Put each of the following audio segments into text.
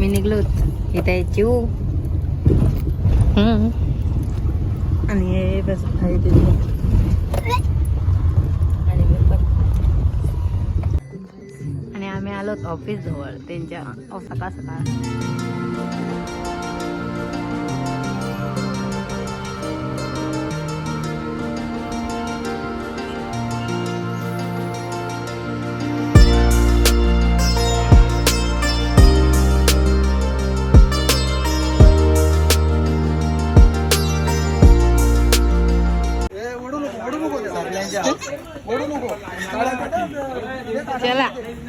आम्ही निघलोत इथे चिऊ हम्म. आणि हे बस आहे तिथे. आणि आम्ही आलोत ऑफिस जवळ त्यांच्या सकाळ सकाळ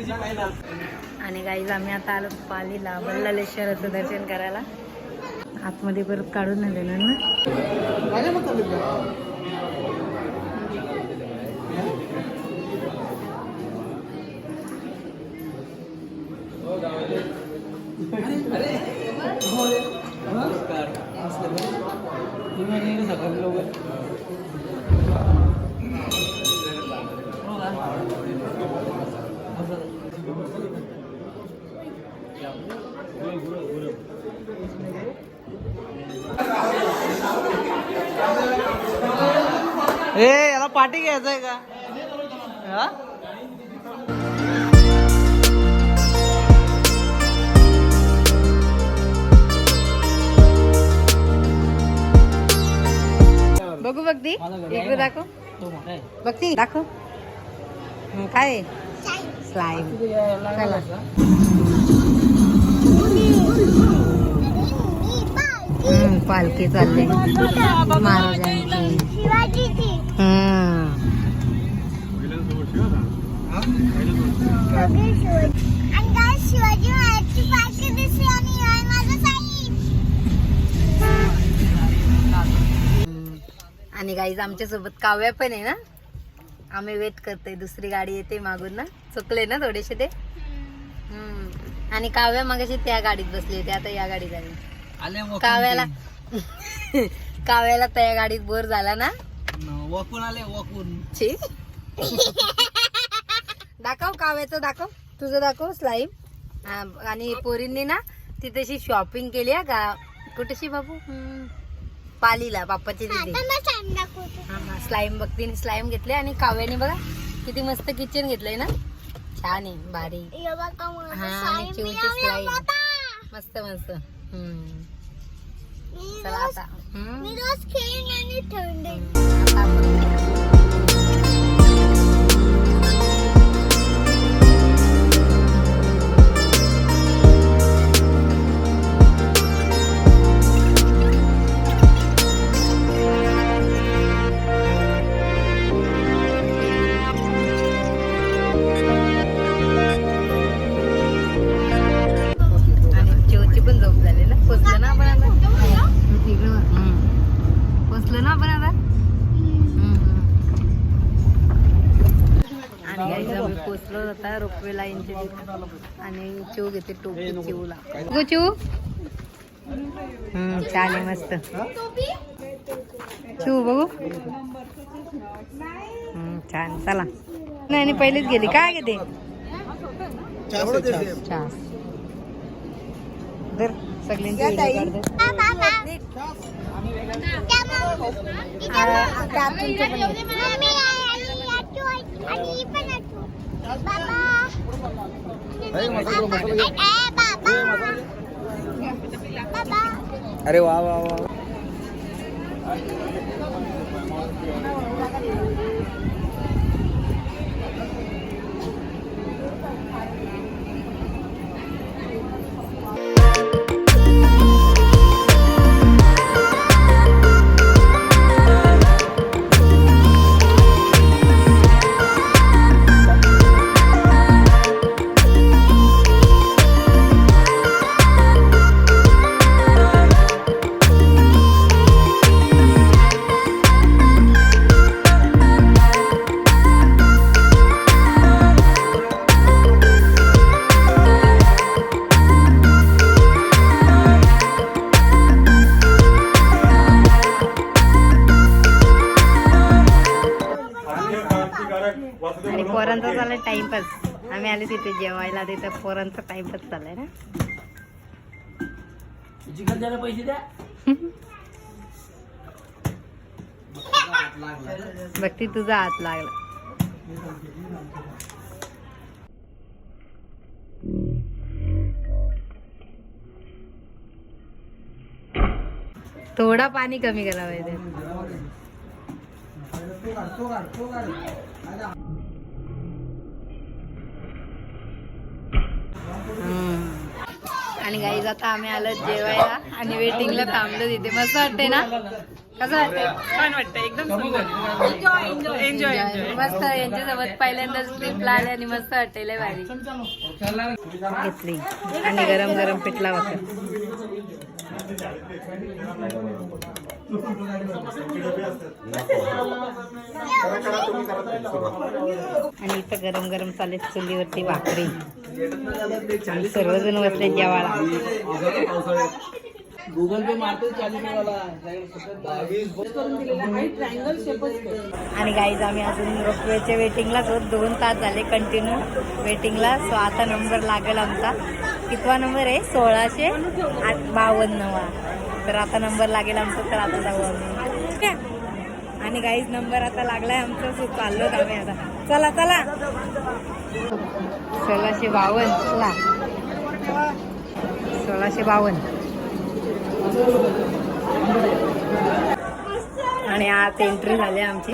आणि गाईज आम्ही आता आलो पालीला बल्लालेश्वराचं दर्शन करायला. आतमध्ये परत काढून नाही देणार ना. ए याला पाठी घ्यायचंय का? हा? बघू बघती इकडे दाखव. बघती दाखव. काय स्लाईम चला पालखी चालले. महाराजांची. शिवाजी महाराजची पालखी दिसली आणि हा माझा आणि गाईज आमच्यासोबत काव्या पण आहे ना? आम्ही वेट करतोय. दुसरी गाडी येते मागून ना. चुकले ना थोडेसे ते? हं. आणि काव्या मागाशी त्या गाडीत बसली होती. आता या गाडीत आली काव्याला. काव्याला त्या गाडीत बोर झाला ना? न, वकून आले वकून छी. दाखव काव्याचं दाखव. तुझं दाखव स्लाईम आणि पोरींनी ना तिथेशी शॉपिंग केली आहे का कुठेशी बाबू? हम्म. पालीला बाप्पाची दिदी. दाखवतो. स्लाईम बघतीने स्लाईम घेतले आणि काव्याने बघा किती मस्त किचन घेतलंय ना. छान आहे भारी हे चिवची स्लाईम. मस्त मस्त. हम्म. मी चला आता. हम्म. तिथं आणि चिव घेते टोपी चिवला गो चिव हम्म, छान आहे मस्त चिव बघू हम्म, छान चला नाही नाही पहिलीच गेली काय घेते सगळ्यांची अरे वा वा वा जेवायला तिथे पोरांचा टाइमपास चाललाय ना. चिकन द्यायला पैसे द्या. भक्ती तुझा हात लागला. थोडा पाणी कमी केला पाहिजे आणि गाईज आता आम्ही आलो जेवायला आणि वेटिंगला थांबलो तिथे. मस्त वाटते ना? कसं वाटते छान वाटतं एकदम एन्जॉय मस्त यांच्यासोबत पहिल्यांदाच ट्रिपला आले आणि मस्त वाटते लय भारी. घेतली आणि गरम गरम पिठला भाकर आणि इथं गरम गरम चालेल चुलीवरती भाकरी. सर्वजण बसले जेवायला. गुगल पे मारतो चालीस वाला आणि गाईज आम्ही अजून रोपवेच्या वेटिंगलाच होत दोन तास झाले कंटिन्यू वेटिंगला सो आता नंबर लागेल आमचा. कितवा नंबर आहे? सोळाशे आठ बावन्नवा. तर आता नंबर लागेल आमचा तर आता जाऊ आम्ही. आणि गाईज नंबर आता लागलाय आमचा सो चाललो आम्ही आता. चला चला. सोळाशे बावन्न चला. सोळाशे बावन्न. आणि आत एंट्री झाली आमची.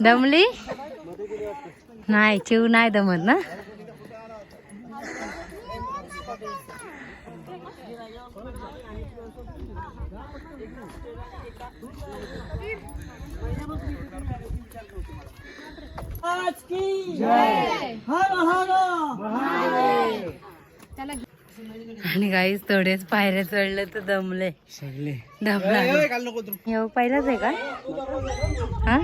दमली नाही चिव नाही दमत ना आणि गाईच थोडेच पायऱ्या चढले तर दमले. सगळे दमला पहिलाच आहे का? हा?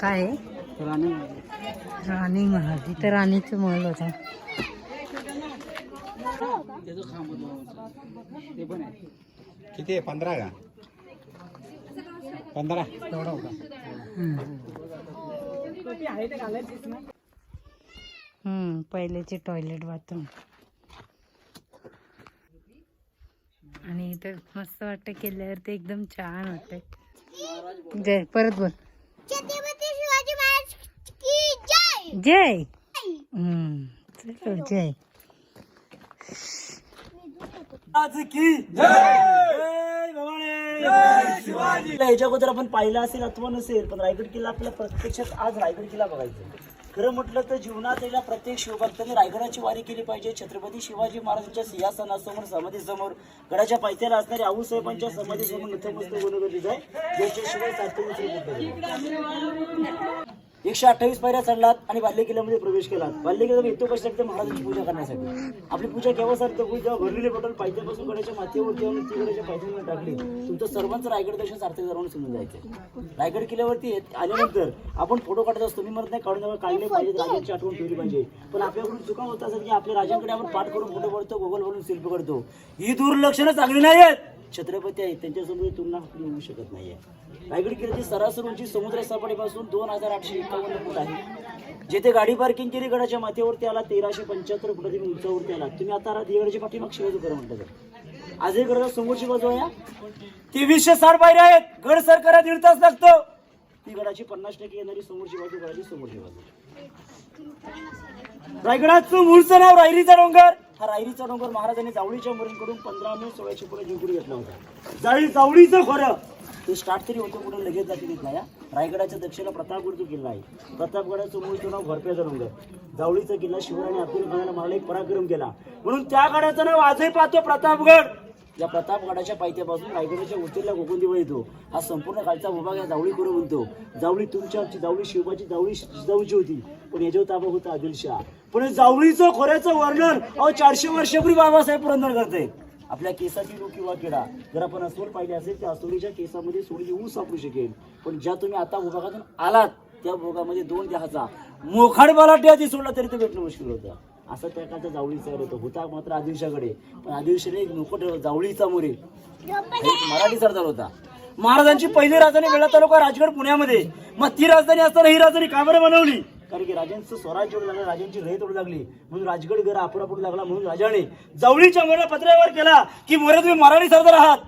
काय? आहे? राणी महल राणी महल. तिथं राणीचं महल होता. त्याचं खांब. ते पण आहे. किती आहे? पंधरा का? पंधरा. तेवढा होता. पहिलेचे टॉयलेट बाथरूम आणि इथं मस्त वाटतं केल्यावर ते एकदम छान वाटतंय जय परत बोल. छत्रपती शिवाजी महाराज की जय! जय. हम्म चलो जय याच्या अगोदर आपण पाहिलं असेल अथवा नसेल पण रायगड किल्ला आपल्या प्रत्यक्षात आज रायगड किल्ला बघायचा खरं म्हटलं तर जीवनात येल्या प्रत्येक शिवभक्तांनी रायगडाची वारी केली पाहिजे. छत्रपती शिवाजी महाराजांच्या सिंहासनासमोर समाधीसमोर गडाच्या पायथ्याला असणाऱ्या आऊसाहेबांच्या समाधीसमोर नतमस्तक होणं गरजेचं आहे. ज्याच्याशिवाय. एकशे अठ्ठावीस पायऱ्या चढलात आणि बाल्य किल्ल्यामध्ये प्रवेश केलात. बाल्य किल्ल्यामध्ये येतो कशासाठी तर महाराजांची पूजा करण्यासाठी. आपली पूजा केव्हा सारखं जेव्हा भरलेले बटन पायथ्यापासून गडाच्या माथेवरती आणून ती गडाच्या पायथ्यावर टाकली तुमचं सर्वांचं रायगड दर्शन सार्थक झालं समजून जायचं. रायगड किल्ल्यावरती येत- आल्यानंतर आपण फोटो काढत असतो. मी म्हणत नाही काढून काढले पाहिजे राजांची आठवण ठेवली पाहिजे. पण आपल्याकडून चुका होत असतात की आपल्या राजांकडे आपण पाठ करून फोटो काढतो गुगल वरून शिल्प करतो ही दुर्लक्षणं चांगली नाही आहेत छत्रपती आहेत त्यांच्यासमोर तुलना होऊ शकत नाहीये. रायगड किल्ल्याची सरासरी उंची समुद्र सपाटीपासून दोन हजार आठशे एकावन्न फूट आहे. जेथे गाडी पार्किंग केली गडाच्या माथ्यावरती आला तेराशे पंच्याहत्तर फुटा तुम्ही उंचावरती आला. तुम्ही आता आला पाठी पाठीमागची बाजू करा म्हणता तर. आजही गडाला समोरची बाजू आहे तेवीसशे साठ पायऱ्या आहेत. गड सर करा दीड तास लागतो. ती गडाची पन्नास टक्के येणारी समोरची बाजू गडाची समोरची बाजू. रायगडाचं मूळचं नाव रायरीचा डोंगर. हा रायरीचा डोंगर महाराजांनी जावळीच्या मुलींकडून पंधरा मे सोळाशे पुढे जिंकून घेतला होता. जाळी जावळीचं खरं. ते स्टार्ट तरी होतं कुठं लगेच जाते देत नाही रायगडाच्या दक्षिणेला प्रतापगडचा किल्ला आहे. प्रतापगडाचं मूळचं नाव घरप्याचा डोंगर. जावळीचा किल्ला शिवराणी अब्दुल खानाला मारला एक पराक्रम केला. म्हणून त्या गडाचं नाव आजही पाहतो प्रतापगड. या प्रतापगडाच्या पायथ्यापासून रायगडाच्या उत्तरेला गोकुंदीवर येतो. हा संपूर्ण कालचा विभाग या जावळी करून म्हणतो. जावळी तुमच्या जावळी शिवबाची जावळी जिजाऊची होती. पण याच्यावर ताबा होता आदिलशाह. पण जावळीचं खोऱ्याचं वर्णन अहो चारशे वर्षापूर्वी बाबासाहेब पुरंदर करते. आपल्या केसाची रू किंवा किडा जर आपण अस्वल पाहिले असेल त्या अस्वलीच्या केसामध्ये सोडीची ऊस सापडू शकेल. पण ज्या तुम्ही आता विभागातून आलात त्या भोगामध्ये दोन द्याचा मोखाड बलाट्या सोडला तरी ते भेटणं मुश्किल होतं. असं त्या काळचा जावळीचा होतं. होता मात्र आदिलशाकडे पण आदिवशाने एक नोकट जावळीचा मोरे एक. मराठी सरदार होता. महाराजांची पहिली राजधानी वेळा तालुका राजगड पुण्यामध्ये. मग ती राजधानी असताना ही राजधानी का बरं बनवली? कारण की राजांचं स्वराज्य ओढू लागलं राजांची रयत ओढू लागली. म्हणून राजगड घर पडू लागला म्हणून राजाने जावळीच्या मोऱ्या पत्रावर केला की मोरे तुम्ही मराठी सरदार आहात.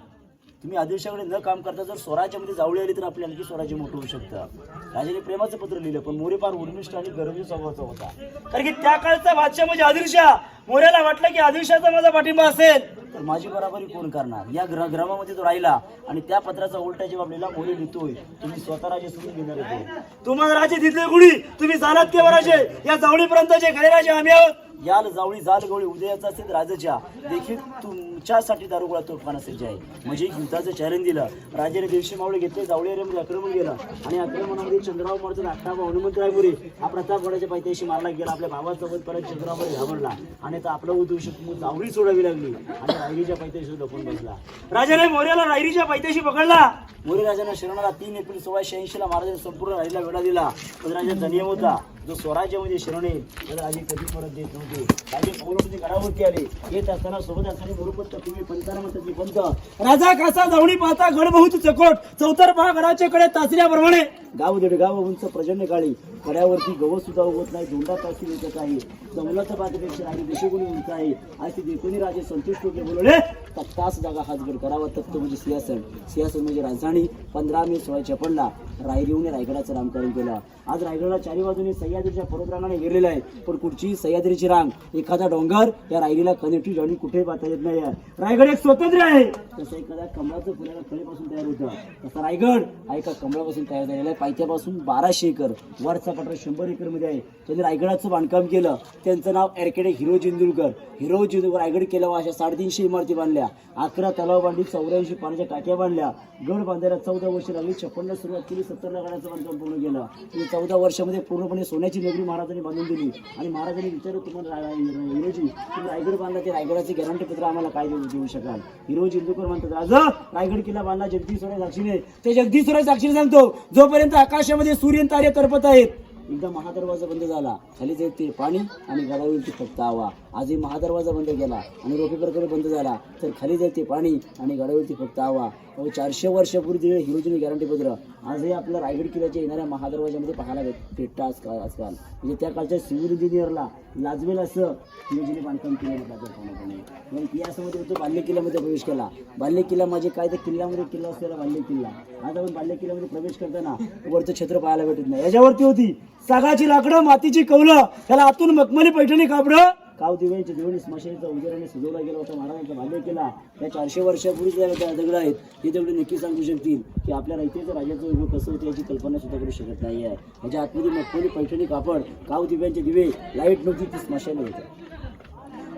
तुम्ही आदेशाकडे न काम करता जर स्वराज्यामध्ये जावळी आली तर आपल्या आणखी स्वराज्य मोठं होऊ शकतं. राजाने प्रेमाचं पत्र लिहिलं पण मोरे फार उर्मिष्ट आणि गरजू स्वभावाचा होता. कारण की त्या काळचा बादशाह म्हणजे आदिलशाह. मोऱ्याला वाटलं की आदिलशाहचा माझा पाठिंबा असेल. तर माझी बराबरी कोण करणार? या ग्र ग्रामामध्ये तो राहिला आणि त्या पत्राचा उलटा जेव्हा लिहिला मोरे लिहितोय तुम्ही स्वतः राजे सोडून घेणार होते तुम्हाला राजे दिसले गुढी तुम्ही झालात केव्हा राजे. या जावळीपर्यंतचे खरे राजे आम्ही आहोत. याल जावळी जाल गवळी उदयाचा असेल राजाच्या देखील तुमच्यासाठी दारुगोळा तोफखाना सज्ज आहे म्हणजे युद्धाचं चॅलेंज दिलं. राजाने दिवशी मावळे घेतले जावळी एरियामध्ये आक्रमण केलं. आणि आक्रमणामध्ये चंद्रराव मारचा हनुमंत हनुमंतरायपुरी हा प्रतापगडाच्या पायथ्याशी मारला गेला. आपल्या भावासोबत परत चंद्रावर घाबरला. आणि आता आपला उद्देश जावळी सोडावी लागली. आणि रायरीच्या पायथ्याशी लपून बसला. राजाने मोर्याला रायरीच्या पायथ्याशी पकडला. मोरे राजाने शरणाला तीन एप्रिल सोळाशे ऐंशी ला महाराजांनी संपूर्ण राहिला वेळा दिला. पण राजा धन्य होता. जो स्वराज्यामध्ये शरण त्याला राजे कधी परत देत नव्हते. राजे पौरपती गडावरती आले. येत असताना सोबत असताना बरोबर तुम्ही पंचाला म्हणतात मी पंत. राजा कसा जावणी पाहता गडबहुत चकोट. चौतर पहा गडाच्या कडे तासल्याप्रमाणे गाव दीड गाव उंच प्रचंड काळी. कड्यावरती गवत सुद्धा उगवत नाही. धोंडा तासी विकत आहे. जमलाचा पातळीपेक्षा राणी देशगुणी उंच आहे. असे देखोनी राजे संतुष्ट होते बोलवले तास जागा हातगड करावा तख्त म्हणजे सिंहासन. सिंहासन म्हणजे राजधानी. पंधरा मे सोळा छप्पनला. रायदेवने रायगडाचं नामकरण केलं. आज रायगडला चारी बाजूने सह्याद्रीच्या पर्वतरांगाने घेरलेलं आहे. पण कुठची सह्याद्रीची रांग एखादा डोंगर या रायगडीला कनेक्टिव्ह जॉईन कुठेही पाहता येत नाही रायगड एक स्वतंत्र आहे! तसं एखाद्या कमळाचं फुलाला फळेपासून तयार होतं. तसा रायगड हा एका कमळापासून तयार झालेला आहे. पायथ्यापासून बाराशे एकर वरचा पठार शंभर एकरमध्ये आहे. त्यांनी रायगडाचं बांधकाम केलं. त्यांचं नाव एरकेडे हिरो जिंदुरकर हिरो जिंदुरकर रायगड केल्यावर अशा साडेतीनशे इमारती बांधल्या. अकरा तलाव बांधली चौऱ्याऐंशी पाण्याच्या टाक्या बांधल्या. गड बांधायला चौदा वर्ष लागली. छप्पन्न सुरुवात केली. सत्तर लाखाचं बांधकाम पूर्ण केलं. चौदा वर्षामध्ये पूर्णपणे सोन्याची नगरी महाराजांनी बांधून दिली. आणि महाराजांनी विचारलं तुम्हाला हिरोजी तुम्ही रायगड बांधला ते रायगडाचे गॅरंटी पत्र आम्हाला काय देऊ शकाल? हिरो जिंदूकर म्हणतात राजा रायगड किल्ला बांधला जगदीश्वरा साक्षीने. ते जगदीश्वरा साक्षीने सांगतो जोपर्यंत आकाशामध्ये सूर्य तारे तरपत आहेत एकदा महादरवाजा बंद झाला. खाली ते पाणी आणि गडावरती फक्त हवा. आजही महादरवाजा बंद केला आणि रोपे प्रकल्प बंद झाला तर खाली जाईल ते पाणी आणि गडावरती फक्त हवा. व चारशे वर्षापूर्वी दिलेलं हिरोजीने गॅरंटी पत्र. आजही आपल्या रायगड किल्ल्याच्या येणाऱ्या महादरवाजामध्ये पाहायला भेट भेटतं आजकाल आजकाल. म्हणजे त्या काळच्या सिव्हिल इंजिनियरला लाजवेल असं हिरोजीने बांधकाम केलं होतं पूर्णपणे मग इतिहासामध्ये होतो बाल्य किल्ल्यामध्ये प्रवेश केला. बाल्य किल्ला म्हणजे काय? तर किल्ल्यामध्ये किल्ला असलेला बाल्य किल्ला आज आपण बाल्य किल्ल्यामध्ये प्रवेश करताना वरचं छत्र पाहायला भेटत नाही. याच्यावरती होती सागाची लाकडं मातीची कौलं. त्याला आतून मखमली पैठणी कापडं. काव दिव्यांच्या दिवणी स्मशानीचा उजेराने सजवला गेला होता. महाराजांचा बाल्य केला. या चारशे वर्षापूर्वी ज्या त्या दगड आहेत. हे दगड नक्की सांगू शकतील की आपल्या रयतेचं राजाचं वैभव कसं होतं याची कल्पना सुद्धा करू शकत नाही आहे याच्या आतमध्ये मखमली पैठणी कापड काव दिव्यांचे दिवे लाइट नव्हती ती स्मशानी होत्या.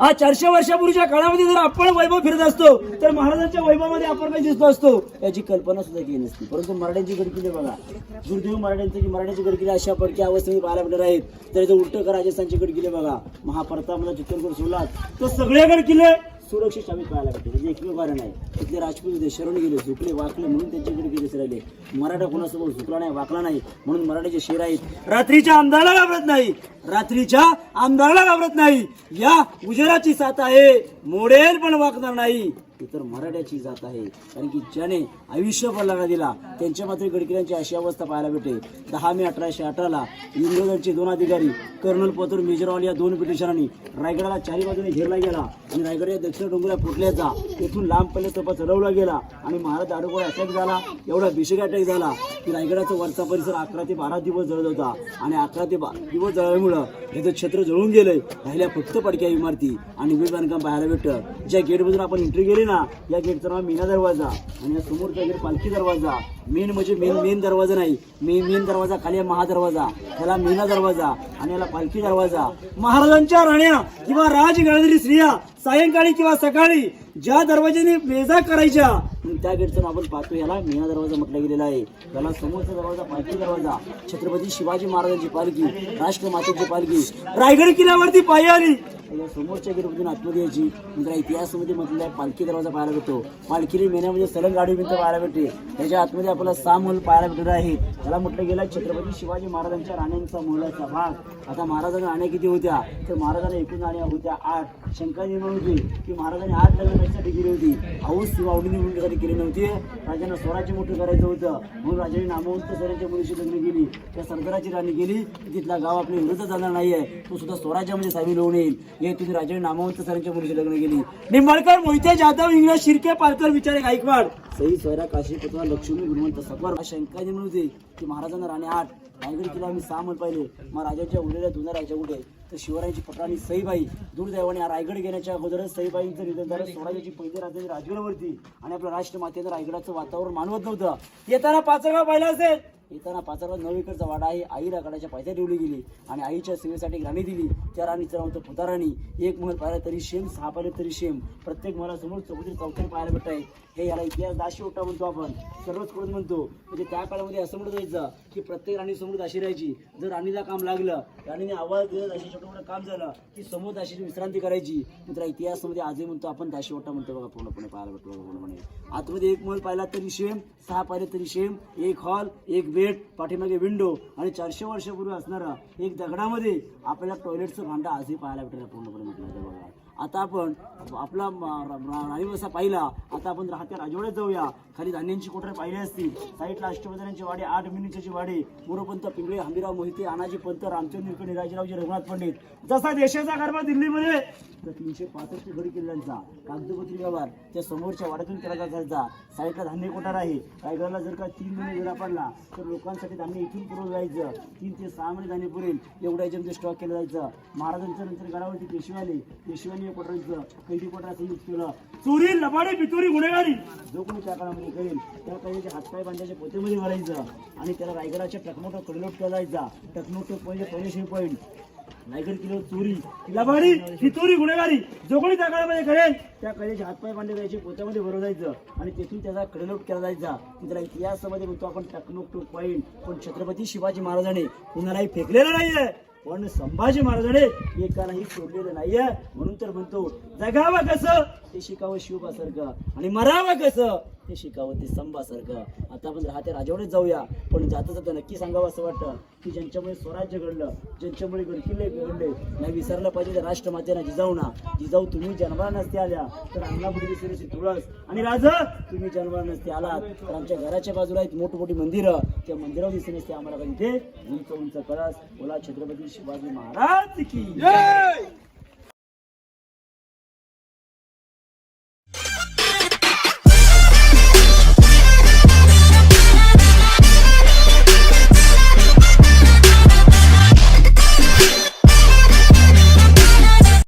आज चारशे वर्षापूर्वीच्या काळामध्ये जर आपण वैभव फिरत असतो तर महाराजांच्या वैभवामध्ये आपण काही दिसतो असतो. याची कल्पना सुद्धा केली नसती. परंतु मराठ्यांची गडकिल्ले बघा. दुर्दैव मराठ्यांचे की मराठ्यांची गडकिल्ले अशा पडक्या अवस्थेमध्ये पाहायला मिळणार आहेत. तर याचं उलट का राजस्थानचे गडकिल्ले बघा. महाप्रतापला चित्तोडगड सोडलात तर सगळे गडकिल्ले सुरक्षित आम्ही पाहायला भेटते. म्हणजे एकमेव कारण आहे. तिथले राजपूत होते शरण गेले झुकले वाकले म्हणून त्यांच्याकडे गेलेच राहिले. मराठा कोणासोबत झुकला नाही वाकला नाही म्हणून मराठीचे शेर आहेत. रात्रीच्या आमदाराला घाबरत नाही. रात्रीच्या आमदाराला घाबरत नाही. या उजेराची साथ आहे. मोडेल पण वाकणार नाही. ती तर मराठ्याची जात आहे. कारण की ज्याने आयुष्यभर लढा दिला त्यांच्या मात्र गडकिऱ्यांची अशी अवस्था पाहायला भेटे दहा मे अठराशे अठराला इंग्रजांचे दोन अधिकारी कर्नल पतूर मेजरवाल या दोन ब्रिटिशरांनी रायगडाला चारी बाजूने घेरला गेला आणि रायगड या दक्षिण डोंगऱ्या फुटल्याचा तेथून लांब पल्ले तपास चढवला गेला आणि महाराज दारुगोळा अटॅक झाला एवढा भीषण अटॅक झाला की रायगडाचा वरचा परिसर अकरा ते बारा दिवस जळत होता. आणि अकरा ते बारा दिवस जळल्यामुळं याचं क्षेत्र जळून गेलंय राहिल्या फक्त पडक्या इमारती आणि वीज बांधकाम पाहायला भेटतं. ज्या गेटमधून आपण एंट्री केली ना या गेटचं नाव मीना दरवाजा आणि या समोरचा गेट पालखी दरवाजा. मेन म्हणजे मेन मेन दरवाजा नाही. मेन मेन दरवाजा खाली आहे महादरवाजा. त्याला मीना दरवाजा आणि याला पालखी दरवाजा. महाराजांच्या राण्या किंवा राजगणधरी स्त्रिया सायंकाळी किंवा सकाळी ज्या दरवाजाने वेजा करायच्या त्या गेटचं आपण पाहतो. याला मीना दरवाजा म्हटलं गेलेला आहे. त्याला समोरचा दरवाजा पालखी दरवाजा. छत्रपती शिवाजी महाराजांची पालखी राष्ट्रमातेची पालखी. रायगड किल्ल्यावरती पायी आली. या समोरच्या गेटमधून आतमध्ये यायची. नंतर इतिहासामध्ये म्हटलं आहे पालखी दरवाजा पाहायला भेटतो. पालखी मेन्यामध्ये सलंग गाडी भिंत पाहायला भेटते. त्याच्या आतमध्ये आपल्याला सहा मूल पाहायला भेटत आहे त्याला म्हटलं गेलं छत्रपती शिवाजी महाराजांच्या राण्यांचा मोलाचा भाग. आता महाराजांना राण्या किती होत्या? तर महाराजांना एकूण राण्या होत्या आठ. शंका निर्माण होती की महाराजांनी आठ लग्न कशासाठी केली होती. हाऊस किंवा आवडी निवडणुकीसाठी केली नव्हती. राजांना स्वराज्य मोठं करायचं होतं. म्हणून राजाने नामवंत सरांच्या मुलीशी लग्न केली. त्या सरदाराची राणी गेली. तिथला गाव आपल्या विरुद्ध जाणार नाहीये. तो सुद्धा स्वराज्यामध्ये सामील होऊन येईल. हे तुम्ही राजाने नामवंत सरांच्या मुलीशी लग्न केली. निंबाळकर मोहिते जाधव इंग्रज शिर्के पालकर विचारे गायकवाड सई स्वरा काशी पुतळा लक्ष्मी गुणवंत सकवार हा शंका निर्माण होते की महाराजांना राणे आठ रायगड किल्ला आम्ही सहा म्हण पाहिले. मग राजाच्या उरलेल्या जुन्या राजा कुठे तर शिवरायांची पत्राणी सईबाई. दुर्दैवाने रायगड घेण्याच्या अगोदरच सईबाईंचं निधन झालं स्वराज्याची पहिली राजधानी राजगडावरती आणि आपल्या राष्ट्रमातेनं रायगडाचं वातावरण मानवत नव्हतं. येताना पाचगाव पाहिलं असेल? येताना पाचगाव एकरचा वाडा आहे. आई रागडाच्या पायथ्या ठेवली गेली आणि आईच्या सेवेसाठी राणी दिली. त्या राणीचं नाव होतं पुताराणी. एक महल पाहिला तरी शेम सहा पाहिले तरी शेम. प्रत्येक महलासमोर चौकटी चौकटी पाहायला भेटत आहे. हे याला इतिहास दाशी ओटा म्हणतो आपण. सर्वच करून म्हणतो. म्हणजे त्या काळामध्ये असं म्हणत जायचं की प्रत्येक राणी समोर दाशी राहायची. जर राणीला काम लागलं राणीने आवाज दिला दाशी छोटं मोठं काम झालं की समोर दाशीची विश्रांती करायची. मित्र इतिहासामध्ये आजही म्हणतो आपण दाशी ओटा म्हणतो बघा पूर्णपणे पाहायला भेटतो बघा पूर्णपणे. आतमध्ये एक महल पाहिला तरी शेम सहा पाहिले तरी शेम एक हॉल एक बेड पाठीमागे विंडो आणि चारशे वर्षापूर्वी असणारा एक दगडामध्ये आपल्याला टॉयलेटचं भांडा आजही पाहायला भेटेल पूर्णपणे म्हटलं बघा. आता आपण आपला म- पाहिला. आता आपण राहत्या राजवाड्यात जाऊया. खाली धान्यांची कोठारे पाहिले असतील साईडला अष्टवधानांची वाडी आठ मिनिटाची वाडी. मोरोपंत पिंगळे हंबीराव मोहिते अनाजी पंत रामचंद्र निळकणी राजेरावजी रघुनाथ पंडित. जसा देशाचा कारभार दिल्लीमध्ये तर तीनशे पासष्ट गडी किल्ल्यांचा. कागदपत्री व्यवहार. त्या समोरच्या वाड्यातून केला जायचा. साईडला धान्य कोठार आहे रायगडला जर का तीन महिने वेळा पडला तर लोकांसाठी धान्य इथून पुरवलं जायचं. तीन ते सहा महिने धान्य पुरेल. एवढ्या याच्यामध्ये स्टॉक केलं जायचं. महाराजांच्या नंतर गडावरती पेशवाली. पेशवानी पेशव्यांनी या कोटरांचं कैदी यूज केलं. चोरी लबाडी पितोरी गुन्हेगारी. जो कोणी त्या काळामध्ये करेल त्या कैद्याचे हातपाय बांधायच्या पोतेमध्ये भरायचं आणि त्याला रायगडाच्या टकमोटं कडलोट केला जायचा टकमोटं पहिले पहिले पॉईंट रायगड किलो चोरी लबाडी पितोरी गुन्हेगारी. जो कोणी त्या काळामध्ये करेल त्या कैद्याचे हातपाय बांधले जायचे पोत्यामध्ये भरवलं जायचं आणि तेथून त्याचा कडलोट केला जायचा त्याला इतिहासामध्ये म्हणतो आपण टकनोक टू पॉईंट पण छत्रपती शिवाजी महाराजांनी कुणालाही फेकलेलं नाहीये. पण संभाजी महाराजाने एकालाही सोडलेलं नाहीये. म्हणून तर म्हणतो जगावं कसं? ते शिकावं शिवबासारखं आणि मरावं कसं? ते शिकावं ते संभासारखं आता आपण राहत्या राजावरच जाऊया. पण जाता जाता नक्की सांगावं असं वाटतं की ज्यांच्यामुळे स्वराज्य घडलं ज्यांच्यामुळे गडकिल्ले घडले नाही विसरलं पाहिजे त्या राष्ट्रमातेना जिजाऊना जिजाऊ तुम्ही जन्माला नसते आल्या तर अन्नापुरी विसरायची तुळस. आणि राजा तुम्ही जन्माला नसते आलात. तर आमच्या घराच्या बाजूला आहेत मोठमोठी मंदिरं. त्या मंदिरावर दिसत नसते आम्हाला पण ते उंच उंच कळस. बोला छत्रपती शिवाजी महाराज की